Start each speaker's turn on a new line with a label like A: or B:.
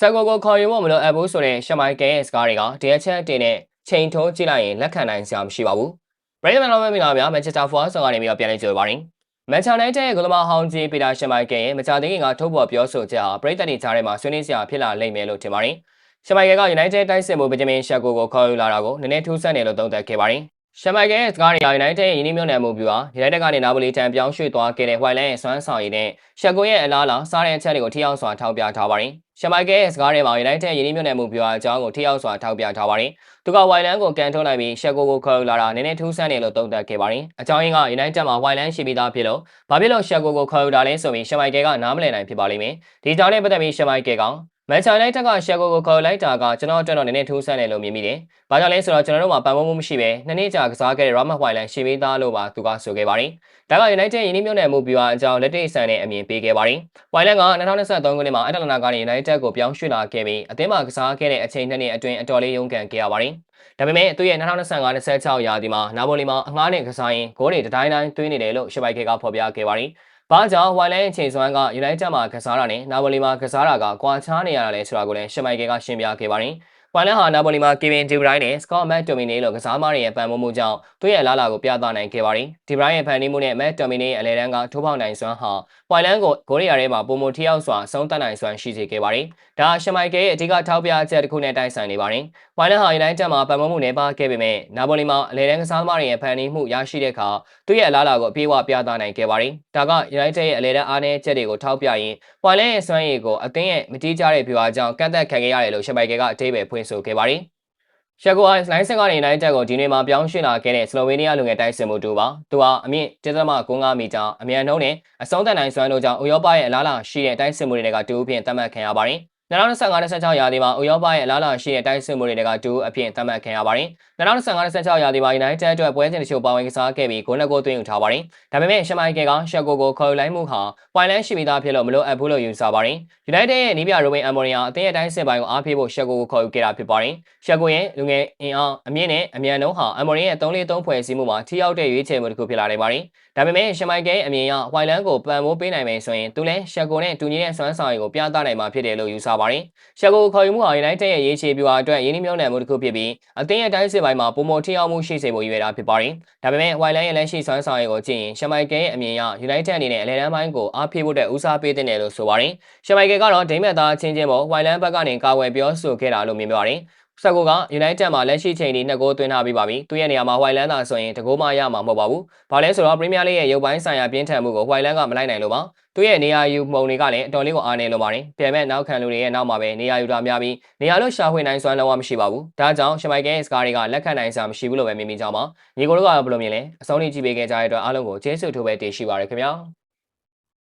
A: ဆန်ကိုကိုခေါ်ယူဖို့မလိုအပ်ဘူးဆိုတဲ့ရှမိုင်ကဲရဲ့စကားတွေကတရက်ချက်တင်နဲ့ချိန်ထိုးကြည့်လိုက်ရင်လက်ခံနိုင်စရာမရှိပါဘူး။ဘရိတ်မန်လောမင်္ဂလာများမန်ချက်စတာဖော်ဆော်ကနေပြီးတော့ပြန်လည်ကြိုပါရစေ။မန်ချက်နိုင်တဲ့ဂလမဟောင်းကြီးပီတာရှမိုင်ကဲရဲ့မကြသေးခင်ကထုတ်ပေါ်ပြောဆိုချက်ဟာပရိသတ်တွေကြားထဲမှာဆွေးနွေးစရာဖြစ်လာလိမ့်မယ်လို့ထင်ပါတယ်။ရှမိုင်ကဲက United တိုက်စစ်မှုဗဂျမင်ရှက်ကိုကိုခေါ်ယူလာတာကိုနည်းနည်းထူးဆန်းတယ်လို့သုံးသပ်ခဲ့ပါတယ်။ ရှမိုင်ကဲရဲ့စကားတွေက United ရဲ့ယင်းနှိမ့်မြုံနယ်မှုပြူဟာ United ကနေနာပိုလီတန်ပြောင်းရွှေ့သွားခဲ့တဲ့ White Line ရဲ့စွမ်းဆောင်ရည်နဲ့ရှက်ကိုရဲ့အလားအလာစားတဲ့အချက်တွေကိုထိအောင်စွာထောက်ပြထားပါတယ်။ရှမိုင်ကဲရဲ့စကားတွေမှာ United ယင်းနှိမ့်မြုံနယ်မှုပြူဟာအကြောင်းကိုထိအောင်စွာထောက်ပြထားပါတယ်။သူက White Line ကိုကန်ထုတ်လိုက်ပြီးရှက်ကိုကိုခေါ်ယူလာတာနည်းနည်းထူးဆန်းတယ်လို့သုံးသပ်ခဲ့ပါတယ်။အကြောင်းရင်းက United မှာ White Line ရှိပြီးသားဖြစ်လို့ဘာဖြစ်လို့ရှက်ကိုကိုခေါ်ယူတာလဲဆိုပြီးရှမိုင်ကဲကနားမလည်နိုင်ဖြစ်ပါလိမ့်မယ်။ဒီကြောင့်လည်းပတ်သက်ပြီးရှမိုင်ကဲက မန်ချက်လိုက်တက်ကရှက်ကိုကိုခေါ်လိုက်တာကကျွန်တော်အတွက်တော့နည်းနည်းထူးဆန်းတယ်လို့မြင်မိတယ်။ဘာကြောင့်လဲဆိုတော့ကျွန်တော်တို့မှာပံ့ပိုးမှုမရှိပဲနှစ်နှစ်ကြာကစားခဲ့တဲ့ Rama Whiteland ရှေ့ပေးသားလို့ပါသူကဆိုခဲ့ပါတယ်။ဒါက United ယင်းနှမြုံနယ်မှုပြီးတော့အကြောင်းလက်တိဆန်တဲ့အမြင်ပေးခဲ့ပါတယ်။ Whiteland က2023ခုနှစ်မှာအတလနာကနေ United ကိုပြောင်းရွှေ့လာခဲ့ပြီးအသင်းမှာကစားခဲ့တဲ့အချိန်နှစ်နှစ်အတွင်းအတော်လေးရုန်းကန်ခဲ့ရပါတယ်။ဒါပေမဲ့သူရဲ့2025-26ရာသီမှာနာပိုလီမှာအငှားနဲ့ကစားရင်ဂိုးတွေတတိုင်းတိုင်းသွင်းနေတယ်လို့ရှပိုက်ခေကဖော်ပြခဲ့ပါတယ်။ ဘာကြောင့်ဝိုင်လန်အချိန်စွမ်းက United မှာကစားတာနဲ့နာပိုလီမှာကစားတာကကွာခြားနေရတာလဲဆိုတာကိုလည်းရှမိုင်ကေကရှင်းပြခဲ့ပါတယ်။ ဝိုင်လန်ဟာနာပိုလီမှာကီဗင်ဒီဘရိုင်းနဲ့စကော့မတ်တိုမီနီလိုကစားမတွေရဲ့ပံ့ပိုးမှုကြောင့်သူ့ရဲ့လာလာကိုပြသနိုင်ခဲ့ပါတယ်။ဒီဘရိုင်းရဲ့ဖန်တီးမှုနဲ့မတ်တိုမီနီရဲ့အလဲတန်းကထိုးပေါက်နိုင်စွမ်းဟာဝိုင်လန်ကိုဂိုးရီယာထဲမှာပုံမထီရောက်စွာဆုံးသက်နိုင်စွမ်းရှိစေခဲ့ပါတယ်။ဒါရှမိုင်ကေရဲ့အဓိကထောက်ပြချက်တစ်ခုနဲ့တိုက်ဆိုင်နေပါတယ်။ဝိုင်လန်ဟာ United မှာပံ့ပိုးမှုနေပါခဲ့ပေမဲ့နာပိုလီမှာအလဲတန်းကစားသမားတွေရဲ့ဖန်တီးမှုရရှိတဲ့အခါသူ့ရဲ့အလားအလာကိုအပြည့်အဝပြသနိုင်ခဲ့ပါတယ်။ဒါက United ရဲ့အလဲတန်းအားနည်းချက်တွေကိုထောက်ပြရင်းဝိုင်လန်ရဲ့စွမ်းရည်ကိုအသင်းရဲ့မတိကျတဲ့ပြွာကြောင့်ကန့်သက်ခံခဲ့ရတယ်လို့ရှမိုင်ကေကအသေးပဲဖွင့်ဆိုခဲ့ပါတယ်။ရှက်ကိုအိုင်လိုင်းဆန်ကနေနိုင်တက်ကိုဒီနေ့မှာပြောင်းရွှေ့လာခဲ့တဲ့စလိုဗေးနီးယားလူငယ်တိုက်စစ်မှုတူပါသူဟာအမြင့်1.95မီတာအမြန်နှုန်းနဲ့အဆုံးသတ်နိုင်စွမ်းတို့ကြောင့်ဥရောပရဲ့အလားအလာရှိတဲ့တိုက်စစ်မှုတွေကတူအဖြစ်သတ်မှတ်ခံရပါတယ် 2025-26ရာသီမှာဥရောပရဲ့အလားအလာရှိတဲ့တိုက်စစ်မှုတွေကတူအဖြစ်သတ်မှတ်ခံရပါတယ်2025-26ရာသီမှာ United အတွက်ပွဲစဉ်တချို့ပါဝင်ကစားခဲ့ပြီးဂိုးနှစ်ဂိုးသွင်းယူထားပါတယ်ဒါပေမဲ့ရှမိုင်ကဲကရှက်ကိုကိုခေါ်ယူလိုက်မှုဟာပွိုင်လန်းရှိပြီးသားဖြစ်လို့မလိုအပ်ဘူးလို့ယူဆပါတယ် United ရဲ့နီးပြရိုဘင်အမော်ရီယာအသင်းရဲ့တိုင်းစစ်ပိုင်းကိုအားပေးဖို့ရှက်ကိုကိုခေါ်ယူခဲ့တာဖြစ်ပါတယ်ရှက်ကိုရဲ့လူငယ်အင်အားအမြင့်နဲ့အမြန်နှုန်းဟာအမော်ရီရဲ့3-3ဖွဲ့စည်းမှုမှာထိရောက်တဲ့ရွေးချယ်မှုတစ်ခုဖြစ်လာနိုင်ပါတယ်ဒါပေမဲ့ရှမိုင်ကဲအမြင်ရဝိုင်လန်ကိုပံ့ပိုးပေးနိုင်မယ်ဆိုရင်သူလည်းရှက်ကိုနဲ့တူညီတဲ့စွမ်းဆောင်ရည်ကိုပြသနိုင်မှာဖြစ်တယ်လို့ယူဆပါတယ်ရှက်ကိုခေါ်ယူမှုဟာ United ရဲ့ရေးချေပြွာအတွက်ရင်းနှီးမြှုပ်နှံမှုတစ်ခုဖြစ်ပြီးအသင်းရဲ့တိုင်းစစ်ပိုင်းမှာပုံမထိရောက်မှုရှိစေဖို့ရည်ရွယ်တာဖြစ်ပါတယ်ဒါပေမဲ့ဝိုင်လန်ရဲ့လက်ရှိစွမ်းဆောင်ရည်ကိုကြည့်ရင်ရှမိုင်ကဲရဲ့အမြင်ရ United အနေနဲ့အလဲတန်းပိုင်းကိုအားပေးဖို့အတွက်ဦးစားပေးတဲ့တယ်လို့ဆိုပါတယ်ရှမိုင်ကဲကတော့ဒိမက်သားချင်းချင်းပေါ်ဝိုင်လန်ဘက်ကနေကာဝယ်ပြောဆိုခဲ့တာလို့မြင်ပါတယ် ဆာကိုက United မှာလက်ရှိချိန်ထိနှစ်ဂိုးသွင်းထားပြီးပါပြီ။သူ့ရဲ့နေရာမှာ White Land သာဆိုရင်တဂိုးမှရမှာမဟုတ်ပါဘူး။ဘာလဲဆိုတော့ Premier League ရဲ့ရုပ်ပိုင်းဆိုင်ရာပြင်းထန်မှုကို White Land ကမလိုက်နိုင်လို့ပါ။သူ့ရဲ့နေရာယူမှုံတွေကလည်းအတော်လေးကိုအားနေလို့ပါတယ်။ပြန်မဲ့နောက်ခံလူတွေရဲ့နောက်မှာပဲနေရာယူတာများပြီးနေရာလို့ရှာဖွေနိုင်စွမ်းလုံးဝမရှိပါဘူး။ဒါကြောင့်ရှမိုင်ကဲစကားတွေကလက်ခံနိုင်စရာမရှိဘူးလို့ပဲမြင်မိကြပါ။ညီကိုတို့ကဘယ်လိုမြင်လဲ။အဆုံးထိကြည့်ပေးခဲ့ကြတဲ့အတွက်အားလုံးကိုကျေးဇူးထိုးပဲတင်ရှိပါရခင်ဗျာ။